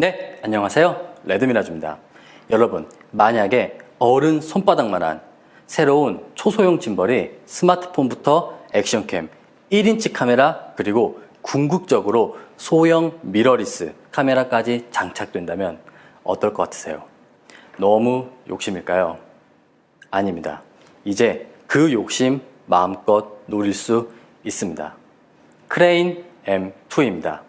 네, 안녕하세요. 레드미라주입니다. 여러분, 만약에 어른 손바닥만한 새로운 초소형 짐벌이 스마트폰부터 액션캠, 1인치 카메라, 그리고 궁극적으로 소형 미러리스 카메라까지 장착된다면 어떨 것 같으세요? 너무 욕심일까요? 아닙니다. 이제 그 욕심 마음껏 누릴 수 있습니다. 크레인 M2입니다.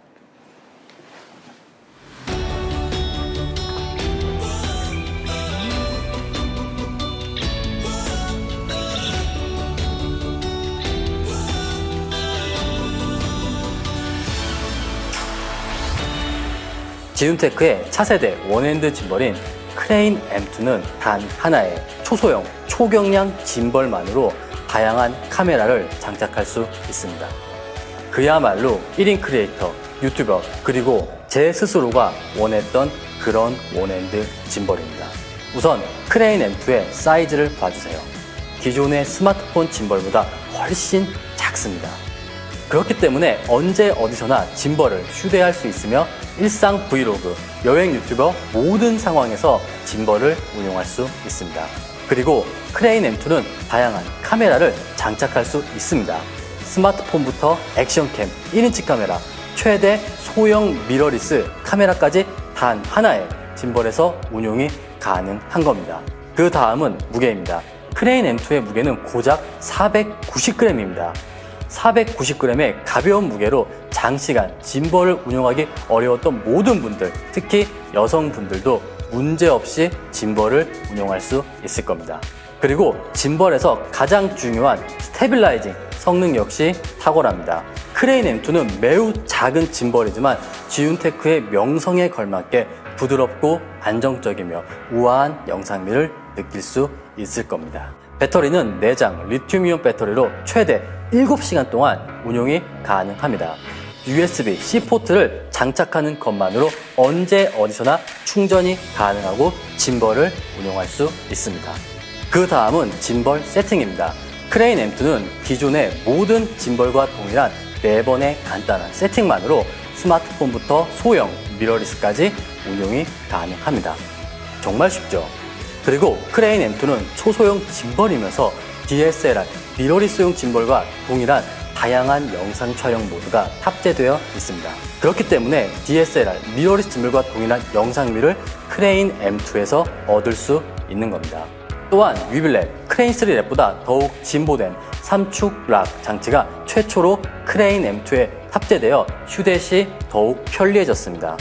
지운테크의 차세대 원핸드 짐벌인 크레인 M2는 단 하나의 초소형, 초경량 짐벌만으로 다양한 카메라를 장착할 수 있습니다. 그야말로 1인 크리에이터, 유튜버, 그리고 제 스스로가 원했던 그런 원핸드 짐벌입니다. 우선 크레인 M2의 사이즈를 봐주세요. 기존의 스마트폰 짐벌보다 훨씬 작습니다. 그렇기 때문에 언제 어디서나 짐벌을 휴대할 수 있으며 일상 브이로그, 여행 유튜버 모든 상황에서 짐벌을 운용할 수 있습니다. 그리고 크레인 M2는 다양한 카메라를 장착할 수 있습니다. 스마트폰부터 액션캠, 1인치 카메라, 최대 소형 미러리스 카메라까지 단 하나의 짐벌에서 운용이 가능한 겁니다. 그 다음은 무게입니다. 크레인 M2의 무게는 고작 490g입니다. 490g의 가벼운 무게로 장시간 짐벌을 운용하기 어려웠던 모든 분들, 특히 여성분들도 문제없이 짐벌을 운용할 수 있을 겁니다. 그리고 짐벌에서 가장 중요한 스테빌라이징 성능 역시 탁월합니다. 크레인 M2는 매우 작은 짐벌이지만 지윤테크의 명성에 걸맞게 부드럽고 안정적이며 우아한 영상미를 느낄 수 있을 겁니다. 배터리는 내장 리튬이온 배터리로 최대 7시간 동안 운용이 가능합니다. USB-C 포트를 장착하는 것만으로 언제 어디서나 충전이 가능하고 짐벌을 운용할 수 있습니다. 그 다음은 짐벌 세팅입니다. 크레인 M2는 기존의 모든 짐벌과 동일한 4번의 간단한 세팅만으로 스마트폰부터 소형 미러리스까지 운용이 가능합니다. 정말 쉽죠? 그리고 크레인 M2는 초소형 짐벌이면서 DSLR 미러리스용 짐벌과 동일한 다양한 영상 촬영 모드가 탑재되어 있습니다. 그렇기 때문에 DSLR 미러리스 짐벌과 동일한 영상미를 크레인 M2에서 얻을 수 있는 겁니다. 또한 위블랩 크레인 3랩보다 더욱 진보된 3축 락 장치가 최초로 크레인 M2에 탑재되어 휴대 시 더욱 편리해졌습니다.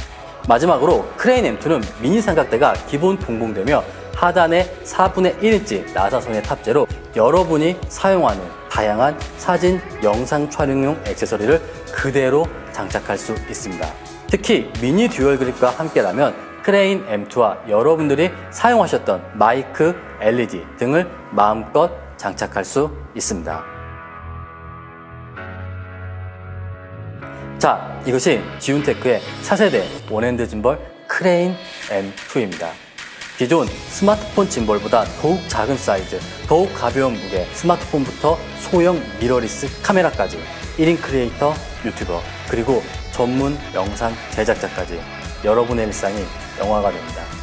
마지막으로 크레인 M2는 미니 삼각대가 기본 동봉되며 하단에 4분의 1인치 나사선의 탑재로 여러분이 사용하는 다양한 사진, 영상 촬영용 액세서리를 그대로 장착할 수 있습니다. 특히 미니 듀얼 그립과 함께라면 크레인 M2와 여러분들이 사용하셨던 마이크, LED 등을 마음껏 장착할 수 있습니다. 자, 이것이 지운테크의 4세대 원핸드 짐벌 크레인 M2입니다. 기존 스마트폰 짐벌보다 더욱 작은 사이즈, 더욱 가벼운 무게, 스마트폰부터 소형 미러리스 카메라까지 1인 크리에이터, 유튜버, 그리고 전문 영상 제작자까지 여러분의 일상이 영화가 됩니다.